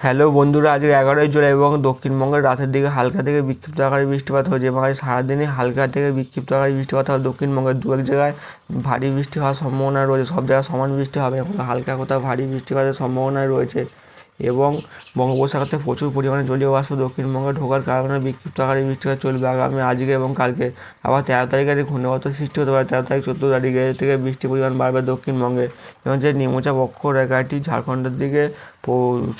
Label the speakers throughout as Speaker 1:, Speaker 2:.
Speaker 1: Hello বন্ধুরা, আজকে এগারোই জুলাই এবং দক্ষিণবঙ্গের রাতের দিকে হালকা থেকে বিক্ষিপ্ত আকারে বৃষ্টিপাত হয়েছে এবং আজ সারাদিনই হালকা থেকে বিক্ষিপ্ত আকারে বৃষ্টিপাত হবে দক্ষিণবঙ্গের দু এক জায়গায় ভারী বৃষ্টি হওয়ার সম্ভাবনা রয়েছে, সব জায়গায় সমান বৃষ্টি হবে। এবং হালকা কোথাও ভারী বৃষ্টিপাতের সম্ভাবনা রয়েছে। এবং বঙ্গোপসাগরতে প্রচুর পরিমাণে জলীয় বাষ্প দক্ষিণবঙ্গে ঢোকার কারণে বিক্ষিপ্ত আকারে বৃষ্টিপাত চলবে আগামী আজকে এবং কালকে। আবার তেরো তারিখে ঘূর্ণিঝড় সৃষ্টি হতে পারে। তেরো তারিখ চোদ্দ তারিখে থেকে বৃষ্টির পরিমাণ বাড়বে দক্ষিণবঙ্গে। এবং যে নিম্নচাপ অক্ষরেখাটি ঝাড়খণ্ডের দিকে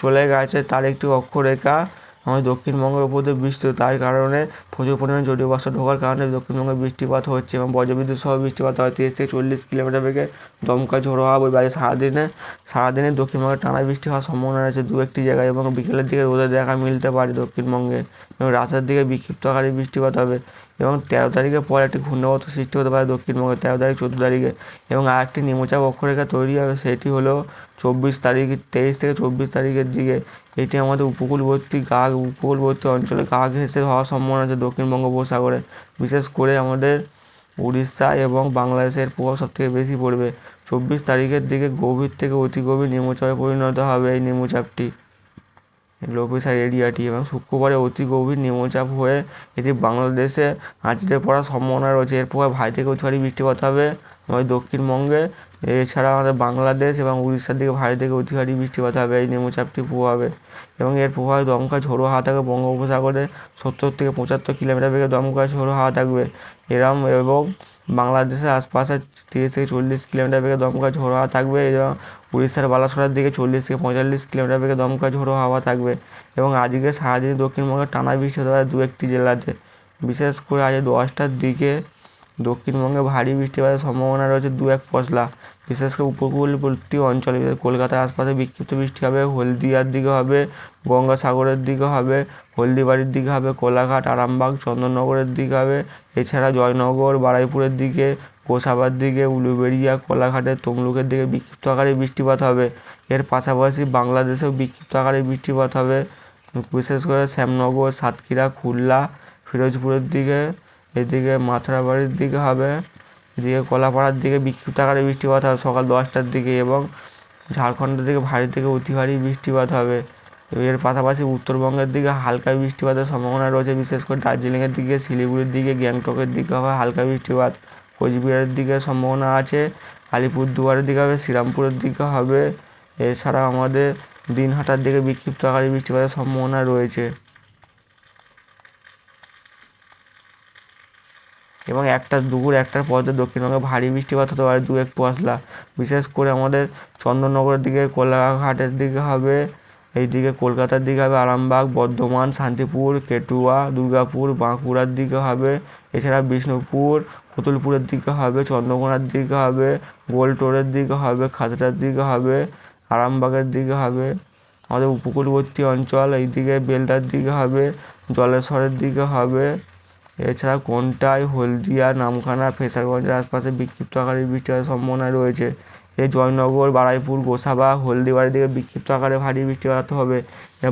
Speaker 1: চলে গেছে, তার একটি অক্ষরেখা আমাদের দক্ষিণবঙ্গের উপর দিয়ে বিস্তৃত। তার কারণে প্রচুর পরিমাণে জলীয় বাষ্প ঢোকার কারণে দক্ষিণবঙ্গে বৃষ্টিপাত হচ্ছে এবং বজ্রবিদ্যুৎ সহ বৃষ্টিপাত হয়। তিরিশ থেকে চল্লিশ কিলোমিটার বেগে দমকা ঝোড়ো হওয়া বই বাইরে সারাদিনে সারাদিনে দক্ষিণবঙ্গে টানা বৃষ্টি হওয়ার সম্ভাবনা রয়েছে দু একটি জায়গায় এবং বিকেলের দিকে রোদের দেখা মিলতে পারে দক্ষিণবঙ্গে এবং রাতের দিকে বিক্ষিপ্ত আকারে বৃষ্টিপাত হবে এবং তেরো তারিখের পর একটি ঘূর্ণাবর্ত সৃষ্টি হতে পারে দক্ষিণবঙ্গে। তেরো তারিখ, চোদ্দ তারিখে এবং আরেকটি নিম্নচাপ অক্ষরেখা তৈরি হবে, সেটি হলো চব্বিশ তারিখ, তেইশ থেকে চব্বিশ তারিখের দিকে এটি আমাদের উপকূলবর্তী গা উপকূলবর্তী অঞ্চলে গা ঘেঁষে হওয়ার সম্ভাবনা আছে দক্ষিণ বঙ্গোপসাগরে। বিশেষ করে আমাদের উড়িষ্যা এবং বাংলাদেশের প্রভাব সবথেকে বেশি পড়বে। চব্বিশ তারিখের দিকে গভীর থেকে অতি গভীর নিম্নচাপে পরিণত হবে এই নিম্নচাপটি। লো প্রেশার এরিয়াটি এবং শুক্রবারে অতি গভীর নিম্নচাপ হয়ে এটি বাংলাদেশে আঁচড়ে পড়ার সম্ভাবনা রয়েছে। এর প্রভাবে ভারী থেকে অতি বৃষ্টিপাত হবে। আমাদের দক্ষিণবঙ্গে এছাড়া আমাদের বাংলাদেশ এবং উড়িষ্যার দিকে ভারী থেকে অতি ভারী বৃষ্টিপাত হবে, এই নিম্নচাপটির প্রভাবে এবং এর প্রভাবে দমকা ঝোড়ো হাওয়া থাকবে বঙ্গোপসাগরে সত্তর থেকে পঁচাত্তর কিলোমিটার বেগে দমকা ঝোড়ো হাওয়া থাকবে। এরম এবং বাংলাদেশের আশপাশে তিরিশ থেকে চল্লিশ কিলোমিটার বেগে দমকা ঝোড়ো হাওয়া থাকবে এবং উড়িষ্যার বালাসোড়ার দিকে চল্লিশ থেকে পঁয়তাল্লিশ কিলোমিটার বেগে দমকা ঝোড়ো হাওয়া থাকবে এবং আজকে সারাদিন দক্ষিণবঙ্গে টানা বৃষ্টি হতে পারে দু একটি জেলাতে। বিশেষ করে আজ দশটার দিকে দক্ষিণবঙ্গে ভারী বৃষ্টিপাতের সম্ভাবনা রয়েছে দু এক পশলা। বিশেষ করে উপকূলবর্তী অঞ্চলে কলকাতার আশপাশে বিক্ষিপ্ত বৃষ্টি হবে, হলদিয়ার দিকে হবে, গঙ্গাসাগরের দিকে হবে, হলদিবাড়ির দিকে হবে, কোলাঘাট, আরামবাগ, চন্দননগরের দিকে হবে, এছাড়া জয়নগর, বারুইপুরের দিকে, গোসাবার দিকে, উলুবেড়িয়া কোলাঘাটের তমলুকের দিকে বিক্ষিপ্ত আকারে বৃষ্টিপাত হবে। এর পাশাপাশি বাংলাদেশেও বিক্ষিপ্ত আকারে বৃষ্টিপাত হবে। বিশেষ করে শ্যামনগর, সাতক্ষীরা, খুলনা, ফিরোজপুরের দিকে এদিকে মাথুরাবাড়ির দিকে হবে, এদিকে কলাপাড়ার দিকে বিক্ষিপ্ত আকারে বৃষ্টিপাত হবে সকাল দশটার দিকে এবং ঝাড়খণ্ডের দিকে ভারী থেকে অতি ভারী বৃষ্টিপাত হবে। এর পাশাপাশি উত্তরবঙ্গের দিকে হালকা বৃষ্টিপাতের সম্ভাবনা রয়েছে, বিশেষ করে দার্জিলিংয়ের দিকে, শিলিগুড়ির দিকে, গ্যাংটকের দিকে হবে হালকা বৃষ্টিপাত। কোচবিহারের দিকে সম্ভাবনা আছে, আলিপুরদুয়ারের দিকে হবে, শ্রীরামপুরের দিকে হবে। এছাড়া আমাদের দিনহাটার দিকে বিক্ষিপ্ত আকারে বৃষ্টিপাতের সম্ভাবনা রয়েছে। এবং একটা দুপুর একটার পর থেকে দক্ষিণবঙ্গে ভারী বৃষ্টিপাত হতে পারে, দু এক পশলা। বিশেষ করে আমাদের চন্দননগরের দিকে, কোলাঘাটের দিকে হবে, এইদিকে কলকাতার দিকে হবে আরামবাগ, বর্ধমান, শান্তিপুর, কেটুয়া, দুর্গাপুর, বাঁকুড়ার দিকে হবে, এছাড়া বিষ্ণুপুর, পুতুলপুরের দিকে হবে, চন্দ্রকোনার দিকে হবে, গোলটোরের দিকে হবে, খাতড়ার দিকে হবে, আরামবাগের দিকে হবে। আমাদের উপকূলবর্তী অঞ্চল, এইদিকে বেলদার দিকে হবে, জলেশ্বরের দিকে হবে। এছাড়া কোনটাই হলদিয়া, নামখানা, ফেসারগঞ্জের আশপাশে বিক্ষিপ্ত আকারে বৃষ্টিপাতের সম্ভাবনা রয়েছে। এই জয়নগর, বারাইপুর, গোসাবা হলদিবাড়ির দিকে বিক্ষিপ্ত আকারে ভারী বৃষ্টি বৃষ্টিপাত হবে।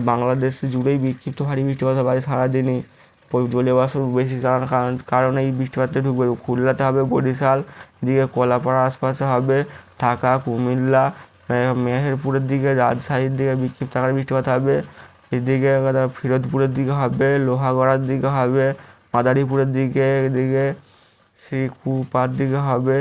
Speaker 1: বাংলাদেশ জুড়েই বিক্ষিপ্ত ভারী বৃষ্টিপাত আজ সারাদিনই জলীয় বেশি কারণ- কারণ- এই বৃষ্টিপাতটা ঢুকবে। খুলনাতে হবে বরিশাল দিকে কলাপাড়া আশপাশে হবে ঢাকা, কুমিল্লা মেহেরপুরের দিকে, রাজশাহীর দিকে বিক্ষিপ্ত আকারে বৃষ্টিপাত হবে। এদিকে ফিরোজপুরের দিকে হবে, লোহাগড়ার দিকে হবে মাদারীপুরের দিকে, এদিকে শ্রীকুপার দিকে হবে,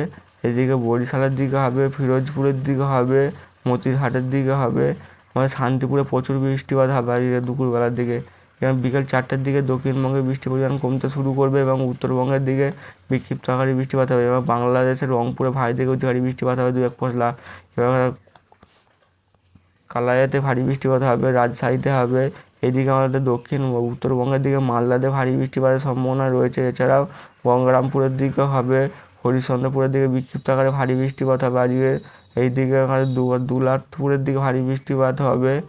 Speaker 1: এদিকে বরিশালের দিকে হবে, ফিরোজপুরের দিকে হবে, মতিরহাটের দিকে হবে আমাদের শান্তিপুরে প্রচুর বৃষ্টিপাত হবে আজকে দুপুরবেলার দিকে। এবং বিকেল চারটের দিকে দক্ষিণবঙ্গে বৃষ্টির পরিমাণ কমতে শুরু করবে এবং উত্তরবঙ্গের দিকে বিক্ষিপ্ত আকারে বৃষ্টিপাত হবে এবং বাংলাদেশের রংপুরে ভারী থেকে অতি ভারী বৃষ্টিপাত হবে দু এক পশলা এবার কালাইয়াতে ভারী বৃষ্টিপাত হবে, রাজশাহীতে হবে এদিকে আমাদের দক্ষিণ উত্তরবঙ্গের দিকে মালদাতে ভারী বৃষ্টিপাতের সম্ভাবনা রয়েছে। এছাড়াও গঙ্গারামপুরের দিকে হবে, হরিশ্চন্দ্রপুরের দিকে বিক্ষিপ্ত আকারে ভারী বৃষ্টিপাত হবে। আজকে এইদিকে আমাদের দু- দুলারপুরের দিকে ভারী বৃষ্টিপাত হবে।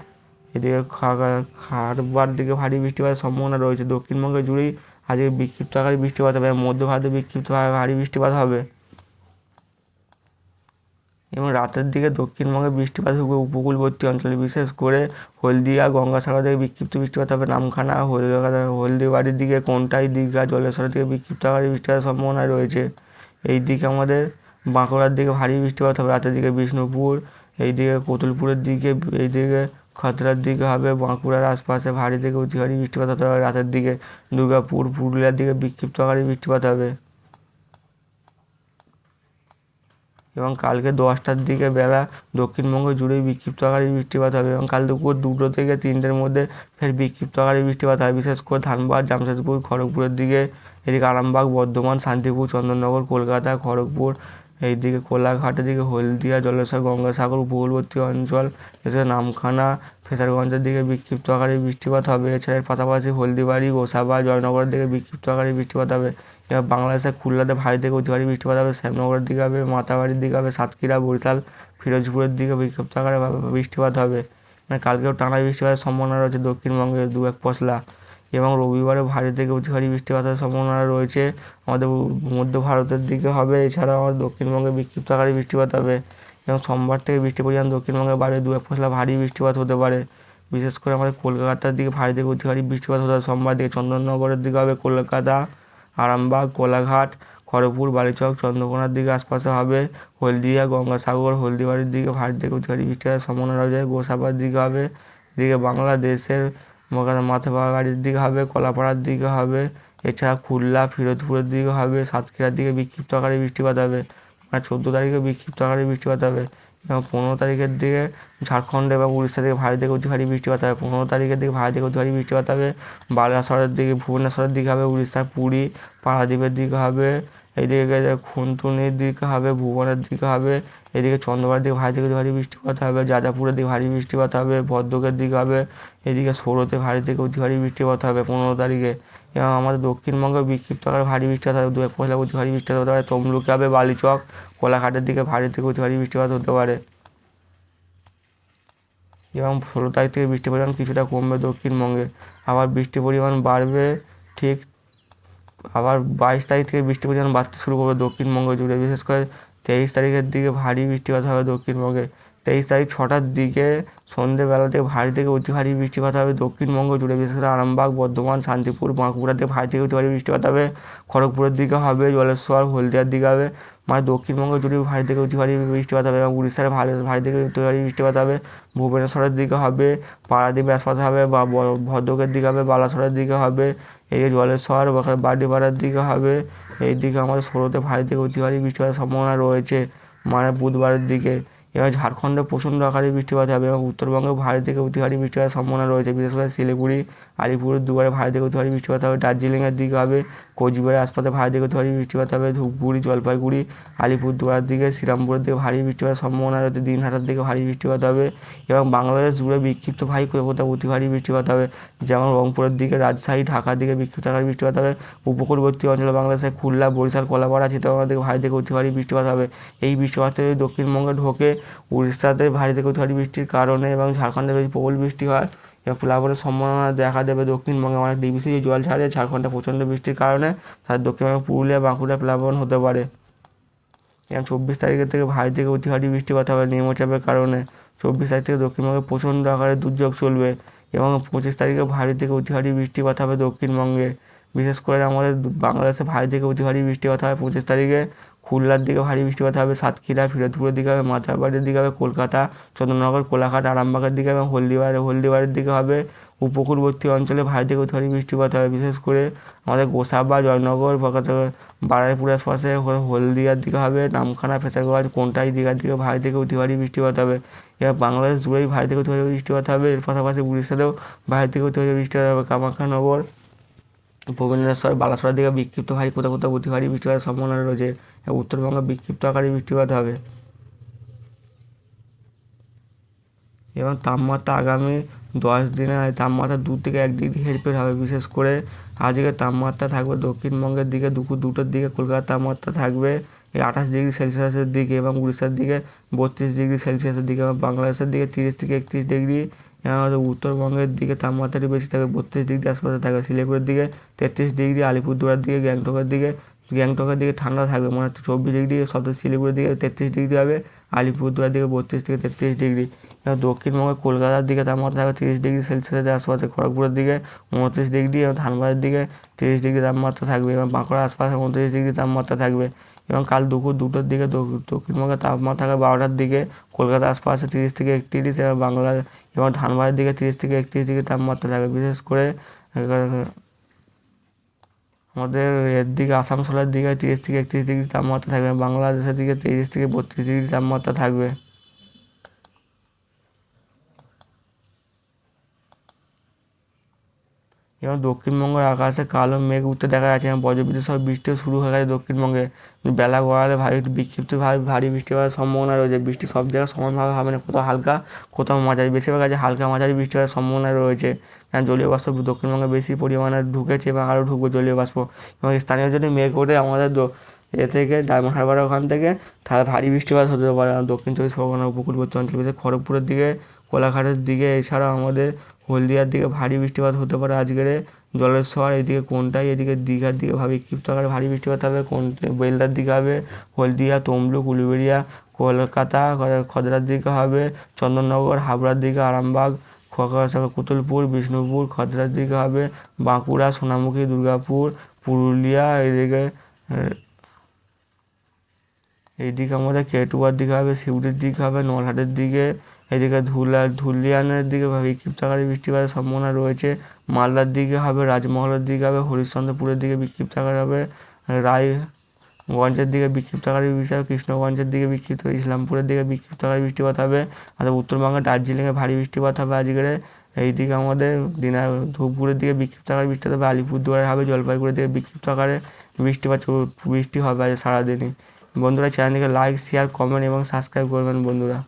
Speaker 1: এদিকে খারবার দিকে ভারী বৃষ্টিপাতের সম্ভাবনা রয়েছে। দক্ষিণবঙ্গে জুড়েই আজকে বিক্ষিপ্ত আকারে বৃষ্টিপাত হবে। মধ্য ভারতে বিক্ষিপ্ত ভারী বৃষ্টিপাত হবে। এবং রাতের দিকে দক্ষিণবঙ্গে বৃষ্টিপাত হবে উপকূলবর্তী অঞ্চলে, বিশেষ করে হলদিয়া, গঙ্গাসাগর থেকে বিক্ষিপ্ত বৃষ্টিপাত হবে নামখানা, হলদিয়া হলদিবাড়ির দিকে কোনটাই দীঘা, জলেশ্বরের দিকে বিক্ষিপ্ত আকারে বৃষ্টিপাতের সম্ভাবনা রয়েছে। এই দিকে আমাদের বাঁকুড়ার দিকে ভারী বৃষ্টিপাত হবে, রাতের দিকে বিষ্ণুপুর এইদিকে কোতুলপুরের দিকে এইদিকে খতরার দিকে হবে, বাঁকুড়ার আশপাশে ভারী থেকে অতি ভারী বৃষ্টিপাত হতে পারে। রাতের দিকে দুর্গাপুর, পুরুলিয়ার দিকে বিক্ষিপ্ত আকারে বৃষ্টিপাত হবে। এবং কালকে দশটার দিকে বেলা দক্ষিণবঙ্গ জুড়েই বিক্ষিপ্ত আকারে বৃষ্টিপাত হবে এবং কাল দুপুর দুটো থেকে তিনটের মধ্যে ফের বিক্ষিপ্ত আকারে বৃষ্টিপাত হয় বিশেষ করে ধানবাদ, জামশেদপুর, খড়গপুরের দিকে, এদিকে আরামবাগ, বর্ধমান, শান্তিপুর, চন্দননগর, কলকাতা, খড়গপুর, এইদিকে কোলাঘাটের দিকে হলদিয়া জলেশ্বর গঙ্গাসাগর, উপকূলবর্তী অঞ্চল এছাড়া নামখানা, ফেসারগঞ্জের দিকে বিক্ষিপ্ত আকারে বৃষ্টিপাত হবে। এছাড়া পাশাপাশি হলদিবাড়ি, গোসাবা, জয়নগরের দিকে বিক্ষিপ্ত আকারে বৃষ্টিপাত হবে। বাংলাদেশের খুলনাতে ভারী থেকে অতি ভারী বৃষ্টিপাত হবে, শ্যামনগরের দিকে হবে, মাতাবাড়ির দিকে হবে, সাতক্ষীরা, বরিশাল, ফিরোজপুরের দিকে বিক্ষিপ্ত আকারে বৃষ্টিপাত হবে। মানে কালকেও টানা বৃষ্টিপাতের সম্ভাবনা রয়েছে দক্ষিণবঙ্গে দু এক পশলা এবং রবিবারে ভারী থেকে অতি ভারী বৃষ্টিপাতের সম্ভাবনা রয়েছে আমাদের মধ্য ভারতের দিকে হবে, এছাড়াও আমাদের দক্ষিণবঙ্গে বিক্ষিপ্ত আকারে বৃষ্টিপাত হবে এবং সোমবার থেকে বৃষ্টি পরিমাণ দক্ষিণবঙ্গে বাড়ে দু এক পশলা ভারী বৃষ্টিপাত হতে পারে। বিশেষ করে আমাদের কলকাতার দিকে ভারী থেকে অতি ভারী বৃষ্টিপাত হতে পারে, সোমবার দিকে চন্দননগরের দিকে হবে কলকাতা আরামবাগ, কোলাঘাট, খড়গপুর, বালিচক, চন্দ্রকোনার দিকে আশপাশে হবে হলদিয়া, গঙ্গাসাগর, হলদিবাড়ির দিকে ভারী থেকে অতি ভারী বৃষ্টিপাতের সম্ভাবনা রয়েছে গোসাবার দিকে হবে, এদিকে বাংলাদেশের মাথাবাড়ির দিকে হবে, কলাপাড়ার দিকে হবে, এছাড়া খুলনা, ফিরোজপুরের দিকে হবে, সাতক্ষীরার দিকে বিক্ষিপ্ত আকারে বৃষ্টিপাত হবে মানে চোদ্দ তারিখে বিক্ষিপ্ত আকারে বৃষ্টিপাত হবে। পনেরো তারিখের দিকে ঝাড়খণ্ড এবং উড়িষ্যা থেকে ভারী থেকে অতি ভারী বৃষ্টিপাত হবে। পনেরো তারিখের দিকে ভারী থেকে অতি ভারী বৃষ্টিপাত হবে। বালাসরের দিকে, ভুবনেশ্বরের দিকে হবে উড়িষ্যার পুরী পারাদ্বীপের দিকে হবে। এইদিকে খুনতুনির দিকে হবে, ভুবনের দিকে হবে। এদিকে চন্দ্রপাড়ার দিকে ভারী থেকে ভারী বৃষ্টিপাত হবে। যাজাপুরের দিকে ভারী বৃষ্টিপাত হবে। ভদ্রকের দিকে হবে। এদিকে সৌরতে ভারী থেকে অতি ভারী বৃষ্টিপাত হবে পনেরো তারিখে। এবং আমাদের দক্ষিণবঙ্গে বিক্ষিপ্ত ভারী বৃষ্টিপাত হবে। দু পয়লা অতি ভারী বৃষ্টিপাত পারে তমলুকে হবে বালিচক। কোলাঘাটের দিকে ভারী থেকে অতি ভারী বৃষ্টিপাত হতে পারে। এবং ষোলো তারিখ থেকে বৃষ্টির পরিমাণ কিছুটা কমবে দক্ষিণবঙ্গে। আবার বৃষ্টির পরিমাণ বাড়বে ঠিক, আবার বাইশ তারিখ থেকে বৃষ্টির পরিমাণ বাড়তে শুরু করবে দক্ষিণবঙ্গ জুড়ে। বিশেষ করে তেইশ তারিখের দিকে ভারী বৃষ্টিপাত হবে দক্ষিণবঙ্গে। তেইশ তারিখ ছটার দিকে সন্ধেবেলা থেকে ভারী থেকে অতি ভারী বৃষ্টিপাত হবে দক্ষিণবঙ্গ জুড়ে। বিশেষ করে আরামবাগ, বর্ধমান, শান্তিপুর বাঁকুড়া থেকে ভারী থেকে অতি ভারী বৃষ্টিপাত হবে। খড়গপুরের দিকে হবে, জলেশ্বর, হলদিয়ার দিকে হবে। মানে দক্ষিণবঙ্গ জুড়ে ভারী থেকে অতি ভারী বৃষ্টিপাত হবে এবং উড়িষ্যার ভারী ভারী থেকে অতি ভারী বৃষ্টিপাত হবে। ভুবনেশ্বরের দিকে হবে, পাড়াদ্বীপ আশপাশে হবে বা ভদ্রকের দিকে হবে, বালাসরের দিকে হবে এই জলেশ্বর বাড়িপাড়ার দিকে হবে। এই দিকে আমাদের ষোলোতে ভারী থেকে অতি ভারী বৃষ্টিপাতের সম্ভাবনা রয়েছে মানে বুধবারের দিকে। এবার ঝাড়খণ্ডে প্রচণ্ড আকারে বৃষ্টিপাত হবে এবং উত্তরবঙ্গে ভারী থেকে অতি ভারী বৃষ্টিপাতের সম্ভাবনা রয়েছে, বিশেষ করে শিলিগুড়ি আলিপুর দুয়ারে ভারী থেকে অতি ভারী বৃষ্টিপাত হবে। দার্জিলিংয়ের দিকে হবে, কোচবিহারের আশপাশে ভারী থেকে অতি ভারী বৃষ্টিপাত হবে। ধূপগুড়ি, জলপাইগুড়ি আলিপুরদুয়ারের দিকে, শ্রীরামপুরের দিকে ভারী বৃষ্টিপাতের সম্ভাবনা রয়েছে। দিনহাটার দিকে ভারী বৃষ্টিপাত হবে এবং বাংলাদেশ জুড়ে বিক্ষিপ্ত ভারী কোথাও অতি ভারী বৃষ্টিপাত হবে। যেমন রংপুরের দিকে, রাজশাহী, ঢাকার দিকে বিক্ষিপ্ত আকারে বৃষ্টিপাত হবে। উপকূলবর্তী অঞ্চলে বাংলাদেশে খুলনা, বরিশাল, কলাপাড়া চিত্রকোনা দিকে ভারী থেকে অতি ভারী বৃষ্টিপাত হবে। এই বৃষ্টিপাত দক্ষিণবঙ্গে ঢোকে, উড়িষ্যাতে ভারী থেকে অতি ভারী বৃষ্টির কারণে এবং ঝাড়খণ্ডে যদি প্রবল বৃষ্টি হয়। প্লাবনের সম্ভাবনা দেখা দেবে দক্ষিণবঙ্গে। অনেক ডিবিসি জল ছাড়ে ঝাড়খণ্ডে প্রচণ্ড বৃষ্টির কারণে তার দক্ষিণবঙ্গে, পুরুলিয়া, বাঁকুড়া প্লাবন হতে পারে। এবং চব্বিশ তারিখের থেকে ভারী থেকে অতি ভারী বৃষ্টিপাত হবে নিম্নচাপের কারণে। চব্বিশ তারিখ থেকে দক্ষিণবঙ্গে প্রচণ্ড আকারে দুর্যোগ চলবে এবং পঁচিশ তারিখে ভারী থেকে অতি ভারী বৃষ্টিপাত হবে দক্ষিণবঙ্গে। বিশেষ করে আমাদের বাংলাদেশে ভারী থেকে অতি ভারী বৃষ্টিপাত হবে পঁচিশ তারিখে। খুলনার দিকে ভারী বৃষ্টিপাত হবে সাতক্ষীরা, ফিরোজপুরের দিকে হবে মাথাবাড়ির দিকে হবে কলকাতা, চন্দ্রনগর, কোলাঘাট, আরামবাগের দিকে এবং হলদিবাড়ি, হলদিবাড়ির দিকে হবে উপকূলবর্তী অঞ্চলে ভারী থেকে ভারী বৃষ্টিপাত হবে। বিশেষ করে আমাদের গোসাবা, জয়নগর বারাইপুর আশপাশে হলদিয়ার দিকে হবে, নামখানা ফেসারগঞ্জ কোনটাই দীঘার দিকে ভারী থেকে অতি ভারী বৃষ্টিপাত হবে। এবার বাংলাদেশ জুড়েই ভারী থেকে অতি ভারী বৃষ্টিপাত হবে। এর পাশাপাশি উড়িষ্যাতেও ভারী থেকে অতি ভারী বৃষ্টিপাত হবে। কামাখ্যানগর ভুবনেশ্বর বালাসরের দিকে বিক্ষিপ্ত ভারী কোথাও কোথাও অতি ভারী বৃষ্টিপাতের সম্ভাবনা রয়েছে। উত্তরবঙ্গে বিক্ষিপ্ত আকারে বৃষ্টিপাত হবে। এবং তাপমাত্রা আগামী দশ দিনে তাপমাত্রা দু থেকে এক ডিগ্রি হেরফের হবে। বিশেষ করে আজকে তাপমাত্রা থাকবে দক্ষিণবঙ্গের দিকে দুপুর দুটোর দিকে, কলকাতার তাপমাত্রা থাকবে আঠাশ ডিগ্রি সেলসিয়াসের দিকে এবং উড়িষ্যার দিকে বত্রিশ ডিগ্রি সেলসিয়াসের দিকে এবং বাংলাদেশের দিকে তিরিশ থেকে একত্রিশ ডিগ্রি উত্তরবঙ্গের দিকে তাপমাত্রাটি বেশি থাকে, বত্রিশ ডিগ্রি আশপাশে থাকবে শিলিগুড়ির দিকে তেত্রিশ ডিগ্রি, আলিপুরদুয়ার দিকে গ্যাংটকের দিকে গ্যাংটকের দিকে ঠান্ডা থাকবে মানে চব্বিশ ডিগ্রি সব শিলিগুড়ির দিকে তেত্রিশ ডিগ্রি হবে, আলিপুরদুয়ার দিকে বত্রিশ থেকে তেত্রিশ ডিগ্রি। এবং দক্ষিণবঙ্গে কলকাতার দিকে তাপমাত্রা থাকবে তিরিশ ডিগ্রি সেলসিয়াসের আশপাশে, খড়গপুরের দিকে উনত্রিশ ডিগ্রি, এবং ধানবাদের দিকে তিরিশ ডিগ্রি তাপমাত্রা থাকবে, এবং বাঁকুড়ার আশপাশে উনত্রিশ ডিগ্রি তাপমাত্রা থাকবে। এবং কাল দুপুর দুটোর দিকে দক্ষিণবঙ্গের তাপমাত্রা থাকে বারোটার দিকে কলকাতা আশপাশে তিরিশ থেকে একত্রিশ এবং বাংলার এবং ধানবাদের দিকে তিরিশ থেকে একত্রিশ ডিগ্রি তাপমাত্রা থাকবে বিশেষ করে আমাদের এর দিকে আসানসোলের দিকে তিরিশ থেকে একত্রিশ ডিগ্রি তাপমাত্রা থাকবে বাংলাদেশের দিকে তিরিশ থেকে বত্রিশ ডিগ্রি তাপমাত্রা থাকবে। এবং দক্ষিণবঙ্গের আকাশে কালো মেঘ উঠতে দেখা যাচ্ছে এবং বজ্রবিদ্যুৎ সহ বৃষ্টিও শুরু হয়ে গেছে দক্ষিণবঙ্গে। বেলা গড়ালে ভারী, বিক্ষিপ্তভাবে ভারী বৃষ্টি হওয়ার সম্ভাবনা রয়েছে। বৃষ্টি সব জায়গায় সমানভাবে হবে না, কোথাও হালকা, কোথাও মাঝারি। বেশিরভাগ আছে হালকা মাঝারি বৃষ্টি হওয়ার সম্ভাবনা রয়েছে। কারণ জলীয় বাষ্প দক্ষিণবঙ্গে বেশি পরিমাণে ঢুকেছে এবং আরও ঢুকবে জলীয় বাষ্প। এবং স্থানীয় যদি মেঘ ওঠে, আমাদের এ থেকে ডায়মন্ড হারবার ওখান থেকে তাহলে ভারী বৃষ্টিপাত হতে পারে। দক্ষিণ চব্বিশ পরগনা উপকূলবর্তী অঞ্চল খড়গপুরের দিকে, কোলাঘাটের দিকে, এছাড়াও আমাদের হলদিয়ার দিকে ভারী বৃষ্টিপাত হতে পারে আজকের জলেশ্বর, এদিকে কোনটাই, এদিকে দীঘার দিকে ভাবে বিক্ষিপ্ত আকারে ভারী বৃষ্টিপাত হবে, কোন বেলদার দিকে হবে হলদিয়া, তমলুক, উলুবেড়িয়া, কলকাতা খদরার দিকে হবে চন্দননগর, হাবড়ার দিকে আরামবাগ কুতুলপুর, বিষ্ণুপুর, খদরার দিকে হবে বাঁকুড়া, সোনামুখী, দুর্গাপুর, পুরুলিয়া, এদিকে এইদিকে আমাদের কেটুয়ার দিকে হবে সিউড়ির দিকে হবে, নলহাটের দিকে এদিকে ধুলা, ধুলিয়ানের দিকে বিক্ষিপ্ত আকারে বৃষ্টিপাতের সম্ভাবনা রয়েছে। মালদার দিকে হবে, রাজমহলের দিকে হবে, হরিশ্চন্দ্রপুরের দিকে বিক্ষিপ্ত আকারে হবে, রায়গঞ্জের দিকে বিক্ষিপ্ত আকারে বৃষ্টি হবে কৃষ্ণগঞ্জের দিকে বিক্ষিপ্ত ইসলামপুরের দিকে বিক্ষিপ্ত আকারে বৃষ্টিপাত হবে, আর উত্তরবঙ্গে দার্জিলিংয়ে ভারী বৃষ্টিপাত হবে আজকের। এইদিকে আমাদের দিনা ধূপগুড়ির দিকে বিক্ষিপ্ত আকারে বৃষ্টি হবে, আলিপুরদুয়ারে হবে, জলপাইগুড়ির দিকে বিক্ষিপ্ত আকারে বৃষ্টিপাত বৃষ্টি হবে আজ সারাদিনই। বন্ধুরা, চ্যানেলটিকে লাইক শেয়ার কমেন্ট এবং সাবস্ক্রাইব করবেন বন্ধুরা।